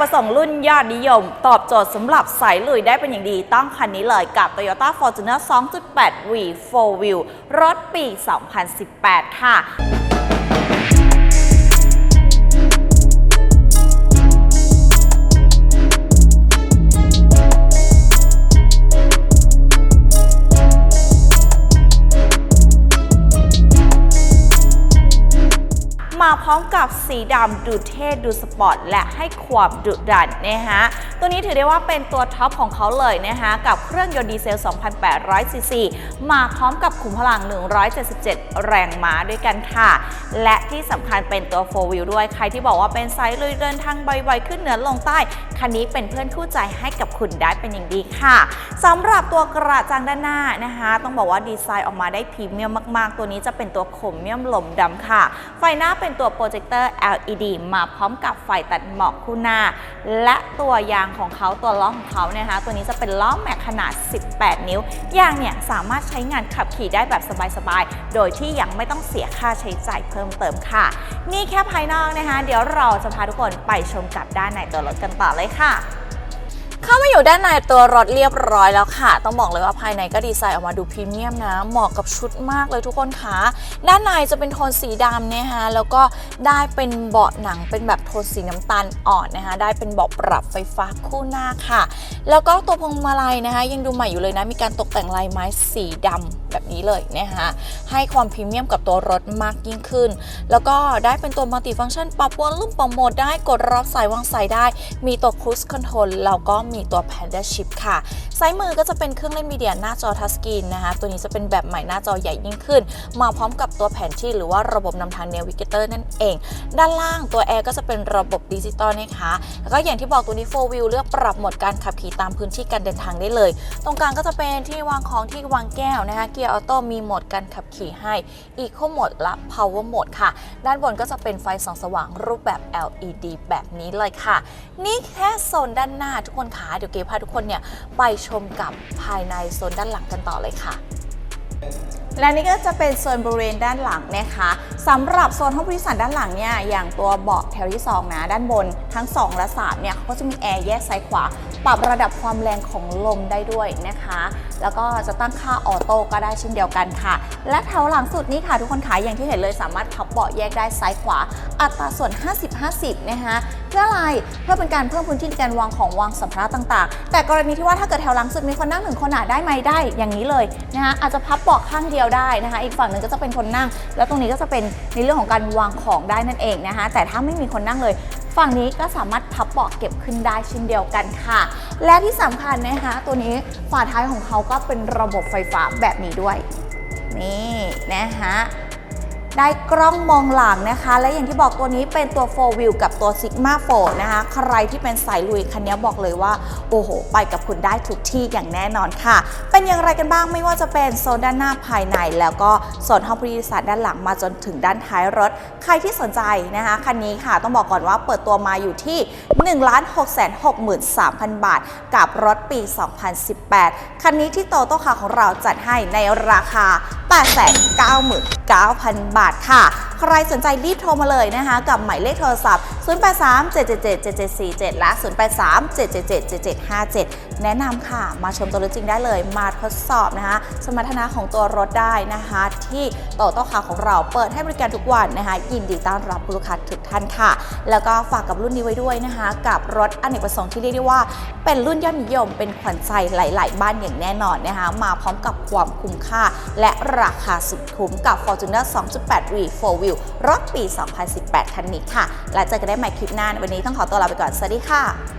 ประสงค์รุ่นยอดนิยม ตอบโจทย์สำหรับสายลุยได้เป็นอย่างดีต้องคันนี้เลยกับ Toyota Fortuner 2.8 V 4 Wheel รถปี 2018 ค่ะ ร้อมกับสีดำดูเท่ดูสปอร์ตและให้ความดุดันนะฮะตัวนี้ถือได้ว่าเป็นตัวท็อปของเขาเลยนะฮะกับเครื่องยนต์ดีเซล 2,800 ซีซี มาพร้อมกับขุมพลัง 177 แรงม้าด้วยกันค่ะ และที่สำคัญเป็นตัว 4 wheel ด้วย ใครที่บอกว่าเป็นไซส์ลุยเดินทางบ่อยๆ ขึ้นเหนือลงใต้ คันนี้เป็นเพื่อนคู่ใจให้กับคุณได้เป็นอย่างดีค่ะสำหรับตัวกระจังด้านหน้านะคะ ต้องบอกว่าดีไซน์ออกมาได้พรีเมียมมากๆ ตัวนี้จะเป็นตัวโครเมียมหลมดำค่ะ ไฟหน้าเป็นตัวโปรเจคเตอร์ LED มาพร้อมกับไฟตัดหมอกคู่หน้า และตัวยางของเขาตัวล้อของเขาเนี่ยนะคะตัวนี้จะเป็นล้อแม็กขนาด 18 นิ้ว ยางเนี่ยสามารถใช้งานขับขี่ได้แบบสบายๆ โดยที่ยังไม่ต้องเสียค่าใช้จ่ายเพิ่มเติมค่ะ นี่แค่ภายนอกนะคะ เดี๋ยวเราจะพาทุกคนไปชมกับด้านในตัวรถกันต่อเลยค่ะ เข้ามาอยู่ด้านในตัวรถเรียบร้อยแล้วค่ะ ต้องบอกเลยว่าภายในก็ดีไซน์ออกมาดูพรีเมียมนะ เหมาะกับชุดมากเลยทุกคนคะด้านในจะเป็นโทนสีดำนะคะแล้วก็ได้เป็นเบาะหนังเป็นแบบโทนสีน้ำตาลอ่อนนะคะ ได้เป็นเบาะปรับไฟฟ้าคู่หน้าค่ะ แล้วก็ตัวพวงมาลัยนะคะ ยังดูใหม่อยู่เลยนะ มีการตกแต่งลายไม้สีดำแบบนี้เลยนะคะให้ความพรีเมียมกับตัวรถมากยิ่งขึ้น แล้วก็ได้เป็นตัวมัลติฟังก์ชันปรับวอลลุ่มปรับโหมดได้กดรับสายวางสายได้ มีตัว Cruise Control แล้วก็มีตัว Panda Chip ค่ะ ซ้ายมือก็จะเป็นเครื่องเล่นมีเดียหน้าจอทัชสกรีนนะคะตัวนี้จะเป็นแบบใหม่หน้าจอใหญ่ยิ่งขึ้น มาพร้อมกับตัวแผนที่หรือว่าระบบนำทาง Navigator นั่นเอง ด้านล่างตัวแอร์ก็จะเป็นระบบดิจิตอลนะคะแล้วก็อย่างที่บอกตัวนี้ 4 wheel เลือกปรับโหมดการขับขี่ตามพื้นที่การเดินทางได้เลย ตรงกลางก็จะเป็นที่วางของที่วางแก้วนะคะเกียร์ออโต้มีโหมดการขับขี่ให้ Eco Mode และ Power Mode ค่ะ ด้านบนก็จะเป็นไฟส่องสว่างรูปแบบ LED แบบนี้เลยค่ะ นี่แค่โซนด้านหน้าทุกคนคะเดี๋ยวเก๋พาทุกคนเนี่ยไปชชมกับภายในโซนด้านหลังกันต่อเลยค่ะ และนี่ก็จะเป็นโซนบริเวณด้านหลังนะคะสำหรับโซนห้องผู้โดยสารด้านหลังเนี่ยอย่างตัวเบาะแถวที่ 2 นะ ด้านบนทั้ง 2 และ 3 เนี่ยเขาก็จะมีแอร์แยกซ้ายขวา ปรับระดับความแรงของลมได้ด้วยนะคะ แล้วก็จะตั้งค่าออโต้ก็ได้เช่นเดียวกันค่ะ และแถวหลังสุดนี้ค่ะ ทุกคนขายอย่างที่เห็นเลยสามารถพับเบาะแยกได้ซ้ายขวา อัตราส่วน 50-50 นะคะเพื่ออะไรเพื่อเป็นการเพิ่มพื้นที่การวางของวางสัมภาระต่างๆ แต่กรณีที่ว่าถ้าเกิดแถวหลังสุดมีคนนั่งหนึ่งคนอะได้ไหมได้อย่างนี้เลยนะคะอาจจะพับเบาะข้างเดียวได้นะคะ อีกฝั่งหนึ่งก็จะเป็นคนนั่ง แล้วตรงนี้ก็จะเป็นในเรื่องของการวางของได้นั่นเองนะคะ แต่ถ้าไม่มีคนนั่งเลยฝั่งนี้ก็สามารถพับเบาะเก็บขึ้นได้เช่นเดียวกันค่ะ และที่สำคัญนะคะตัวนี้ฝาท้ายของเขาก็เป็นระบบไฟฟ้าแบบนี้ด้วย นี่นะคะ ได้กล้องมองหลังนะคะ และอย่างที่บอกตัวนี้เป็นตัว 4 wheel กับตัว Sigma 4 นะคะ ใครที่เป็นสายลุยคันนี้บอกเลยว่า โอ้โห ไปกับคุณได้ทุกที่อย่างแน่นอนค่ะ เป็นอย่างไรกันบ้างไม่ว่าจะเป็นโซนด้านหน้าภายใน แล้วก็โซนห้องผู้โดยสารด้านหลังมาจนถึงด้านท้ายรถ ใครที่สนใจนะคะคันนี้ค่ะ ต้องบอกก่อนว่าเปิดตัวมาอยู่ที่1 6 6 3 0 0 0 บาท กับรถปี 2018 คันนี้ที่โตโต้คาของเราจัดให้ในราคา 9,000 บาทค่ะ ใครสนใจรีบโทรมาเลยนะคะ กับหมายเลขโทรศัพท์ 0837777747 และ 0837777757 แนะนำค่ะ มาชมตัวรถจริงได้เลย มาทดสอบนะคะ สมรรถนะของตัวรถได้นะคะ ที่โตโต้คาของเราเปิดให้บริการทุกวันนะคะ ยินดีต้อนรับลูกค้าทุกท่านค่ะ แล้วก็ฝากกับรุ่นนี้ไว้ด้วยนะคะ กับรถอเนกประสงค์ที่เรียกได้ว่า เป็นรุ่นยอดนิยม เป็นขวัญใจหลาย ๆ บ้านอย่างแน่นอนนะคะ มาพร้อมกับความคุ้มค่า และราคาสุดคุ้มกับ Fortuner 2.8 V 4 Wheel รถปี 2018 คันนี้ค่ะ และเจอกันได้ใหม่คลิปหน้า วันนี้ต้องขอตัวลาไปก่อน สวัสดีค่ะ